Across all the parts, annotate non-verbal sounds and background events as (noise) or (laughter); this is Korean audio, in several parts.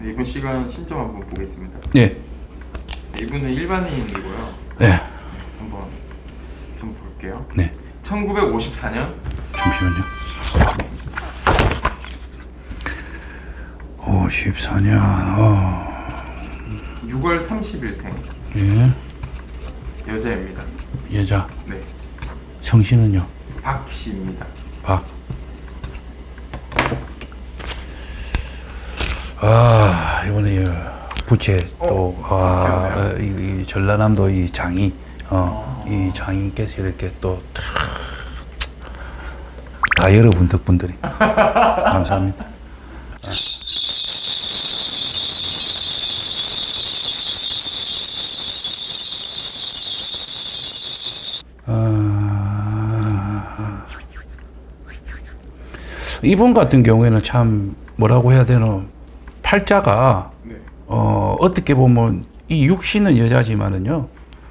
네, 이분 시간 신청 한번 보겠습니다. 네. 네, 이분은 일반인이고요. 네. 한번 좀 볼게요. 네. 1954년 잠시만요. 54년. 어. 6월 30일생 예. 여자입니다. 여자. 네, 성씨는요? 박 씨입니다. 박. 아, 이번에 이 부채 또, 아, 어, 이, 이 전라남도 이 장이, 어, 이 장인께서 이렇게 또, 탁, 다 여러분 덕분들이. (laughs) 감사합니다. 아, 이분 같은 경우에는 참 뭐라고 해야 되노 팔자가 네. 어 어떻게 보면 이 육신은 여자지만은요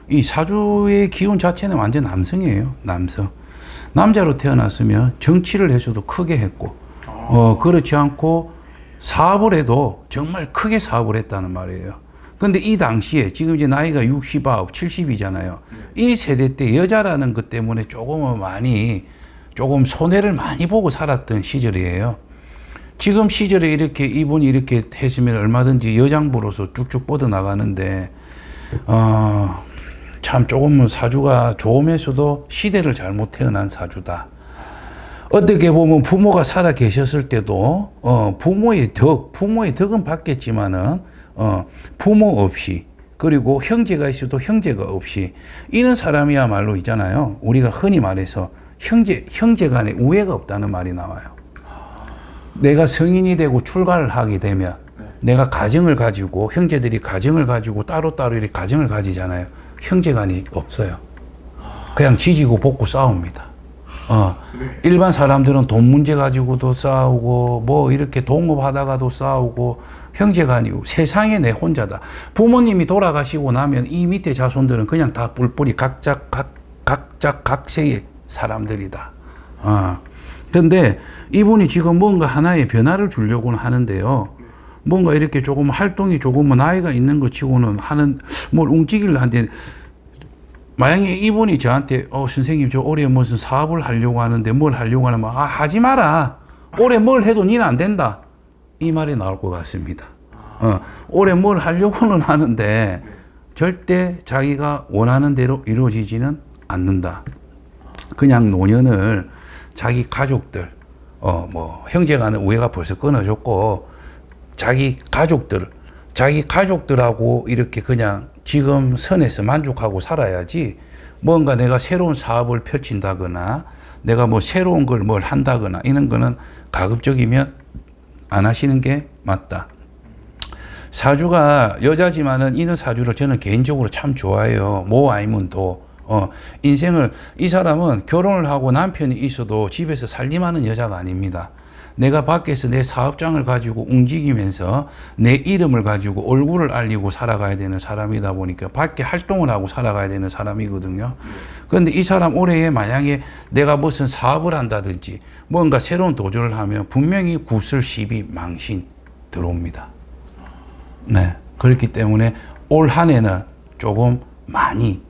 이 사주의 기운 자체는 완전 남성이에요 남성 남자로 태어났으면 정치를 해서도 크게 했고 어 그렇지 않고 사업을 해도 정말 크게 사업을 했다는 말이에요. 근데 이 당시에 지금 이제 나이가 69, 70이잖아요. 이 세대 때 여자라는 것 때문에 조금은 많이 조금 손해를 많이 보고 살았던 시절이에요. 지금 시절에 이렇게 이분이 이렇게 했으면 얼마든지 여장부로서 쭉쭉 뻗어 나가는데 어, 참 조금은 사주가 좋으면서도 시대를 잘못 태어난 사주다. 어떻게 보면 부모가 살아 계셨을 때도 어, 부모의 덕, 부모의 덕은 받겠지만은 어, 부모 없이 그리고 형제가 있어도 형제가 없이 이런 사람이야말로 있잖아요. 우리가 흔히 말해서 형제 형제 간에 우애가 없다는 말이 나와요. 내가 성인이 되고 출가를 하게 되면 내가 가정을 가지고 형제들이 가정을 가지고 따로따로 이렇게 가정을 가지잖아요. 형제간이 없어요. 그냥 지지고 볶고 싸웁니다. 어. 일반 사람들은 돈 문제 가지고도 싸우고 뭐 이렇게 동업하다가도 싸우고 형제간이 세상에 내 혼자다. 부모님이 돌아가시고 나면 이 밑에 자손들은 그냥 다 뿔뿔이 각자 각 각자 각세의 사람들이다. 어. 근데 이분이 지금 뭔가 하나의 변화를 주려고는 하는데요. 뭔가 이렇게 조금 활동이 조금 뭐 나이가 있는 것 치고는 하는 뭘 움직이려 하는데 만약에 이분이 저한테 어 선생님 저 올해 무슨 사업을 하려고 하는데 뭘 하려고 하면 아 하지 마라. 올해 뭘 해도 니는 안 된다. 이 말이 나올 것 같습니다. 어 올해 뭘 하려고는 하는데 절대 자기가 원하는 대로 이루어지지는 않는다. 그냥 노년을 자기 가족들 어 뭐 형제 간의 우애가 벌써 끊어졌고 자기 가족들 자기 가족들하고 이렇게 그냥 지금 선에서 만족하고 살아야지 뭔가 내가 새로운 사업을 펼친다거나 내가 뭐 새로운 걸 뭘 한다거나 이런 거는 가급적이면 안 하시는 게 맞다. 사주가 여자지만은 이는 사주를 저는 개인적으로 참 좋아해요. 모 아니면 도. 어, 인생을, 이 사람은 결혼을 하고 남편이 있어도 집에서 살림하는 여자가 아닙니다. 내가 밖에서 내 사업장을 가지고 움직이면서 내 이름을 가지고 얼굴을 알리고 살아가야 되는 사람이다 보니까 밖에 활동을 하고 살아가야 되는 사람이거든요. 그런데 이 사람 올해에 만약에 내가 무슨 사업을 한다든지 뭔가 새로운 도전을 하면 분명히 구슬, 시비, 망신 들어옵니다. 네. 그렇기 때문에 올 한 해는 조금 많이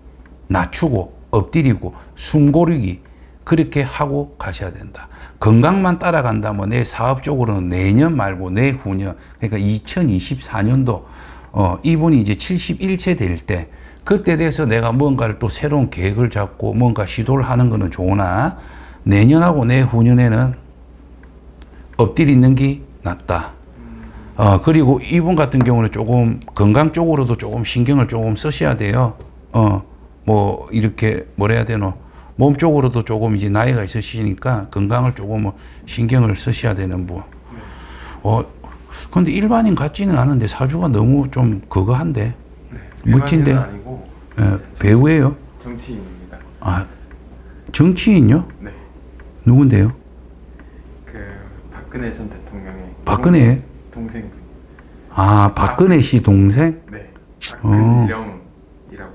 낮추고 엎드리고 숨 고르기 그렇게 하고 가셔야 된다. 건강만 따라간다면 내 사업 쪽으로는 내년 말고 내후년 그러니까 2024년도 어 이분이 이제 71세 될 때 그때 돼서 내가 뭔가를 또 새로운 계획을 잡고 뭔가 시도를 하는 거는 좋으나 내년하고 내후년에는 엎드리는 게 낫다. 어, 그리고 이분 같은 경우는 조금 건강 쪽으로도 조금 신경을 조금 쓰셔야 돼요. 어, 뭐, 이렇게, 뭐라 해야 되노. 몸 쪽으로도 조금 이제 나이가 있으시니까 건강을 조금 뭐 신경을 쓰셔야 되는 분. 어, 근데 일반인 같지는 않은데 사주가 너무 좀 그거 한데. 멋진데? 일반인은 아니고 예, 배우예요. 정치인입니다. 아, 정치인요? 네. 누군데요? 그 박근혜 전 대통령의 박근혜? 동생 아, 박근혜 씨 동생? 네. 어. 박근령이라고.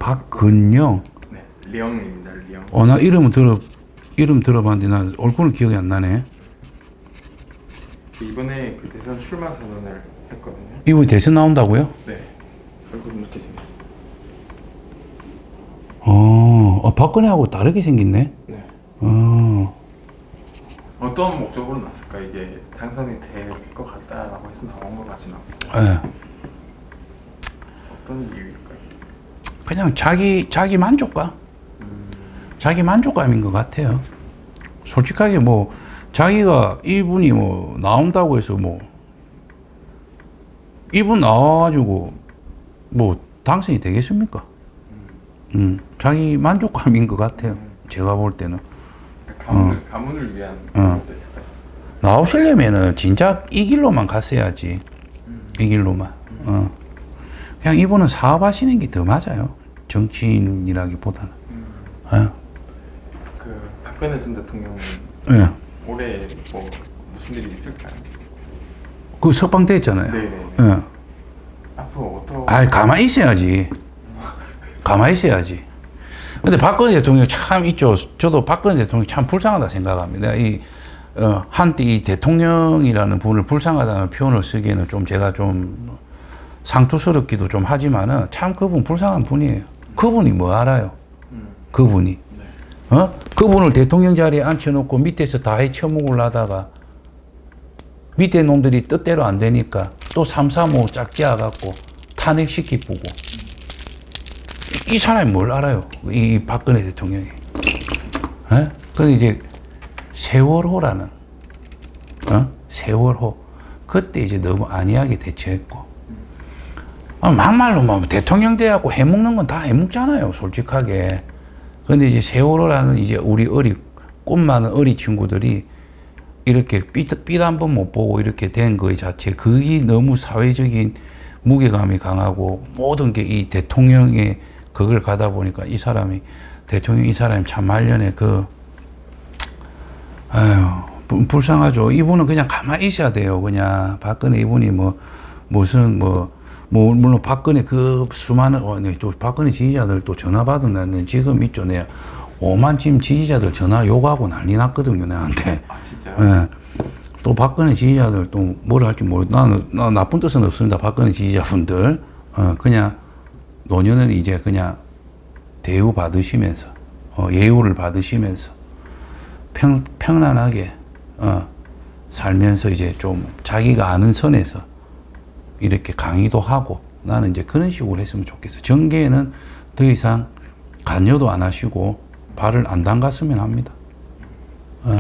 박근영. 네. 령입니다. 령. 어, 나 이름은 들어, 이름 들어봤는데 난 얼굴은 기억이 안 나네. 이번에 그 대선 출마 선언을 했거든요. 이분이 대선 나온다고요? 네. 얼굴 이렇게 생겼습니다. 어, 어 박근혜하고 다르게 생겼네. 네. 어, 어떤 목적으로 났을까 이게 당선이 될 것 같다라고 해서 나온 것 같진 않고 예. 어떤 이유일까요? 그냥 자기 자기 만족감, 음, 자기 만족감인 것 같아요. 솔직하게 뭐 자기가 이분이 뭐 나온다고 해서 뭐 이분 나와가지고 뭐 당선이 되겠습니까? 음, 자기 만족감인 것 같아요. 제가 볼 때는 가문을 가문을 위한 어. 나오시려면은 진짜 이 길로만 갔어야지. 이 길로만. 어. 그냥 이분은 사업하시는 게 더 맞아요. 정치인이라기보다는. 음, 예. 그 박근혜 전 대통령은 예. 올해 뭐 무슨 일이 있을까요? 그 석방됐잖아요. 네네. 예. 앞으로 어떤 아, 가만히 있어야지. 가만히 있어야지. 근데 박근혜 대통령 참 있죠. 저도 박근혜 대통령 참 불쌍하다 생각합니다. 이 어, 한때 이 대통령이라는 분을 불쌍하다는 표현을 쓰기에는 좀 제가 좀 상투스럽기도 좀 하지만은 참 그분 불쌍한 분이에요. 그분이 뭐 알아요? 음, 그분이. 네. 어? 그분을 대통령 자리에 앉혀놓고 밑에서 다 해쳐먹으려다가 밑에 놈들이 뜻대로 안 되니까 또 삼삼오 짝지어갖고 탄핵시키고 이, 이 사람이 뭘 알아요? 이, 이 박근혜 대통령이. 예? 근데 이제 세월호라는 어? 세월호 그때 이제 너무 안이하게 대처했고 아, 막말로 뭐 대통령 돼갖고 해먹는 건 다 해먹잖아요 솔직하게. 근데 이제 세월호라는 이제 우리 어리 꿈 많은 어리 친구들이 이렇게 삐한 번못 보고 이렇게 된 거의 자체 그게 너무 사회적인 무게감이 강하고 모든 게 이 대통령의 그걸 가다 보니까 이 사람이 대통령 이 사람이 참 말년에 그 아유 불- 불쌍하죠. 이분은 그냥 가만히 있어야 돼요 그냥. 박근혜 이분이 뭐 무슨 뭐, 뭐 물론 박근혜 그 수많은 어, 네, 또 박근혜 지지자들 또 전화 받은 지금 있죠 내 5만 지금 지지자들 전화 욕하고 난리 났거든요 내한테 아 진짜요? 예. 또 박근혜 지지자들 또뭘 할지 모르 나는 나 나쁜 뜻은 없습니다. 박근혜 지지자분들 어, 그냥 노년은 이제 그냥 대우 받으시면서 어, 예우를 받으시면서 평 평안하게 어, 살면서 이제 좀 자기가 아는 선에서 이렇게 강의도 하고 나는 이제 그런 식으로 했으면 좋겠어. 정계에는 더 이상 관여도 안 하시고 발을 안 담갔으면 합니다. 어.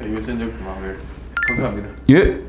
알겠습니다. 좀 마무리하겠습니다. 감사합니다. 예.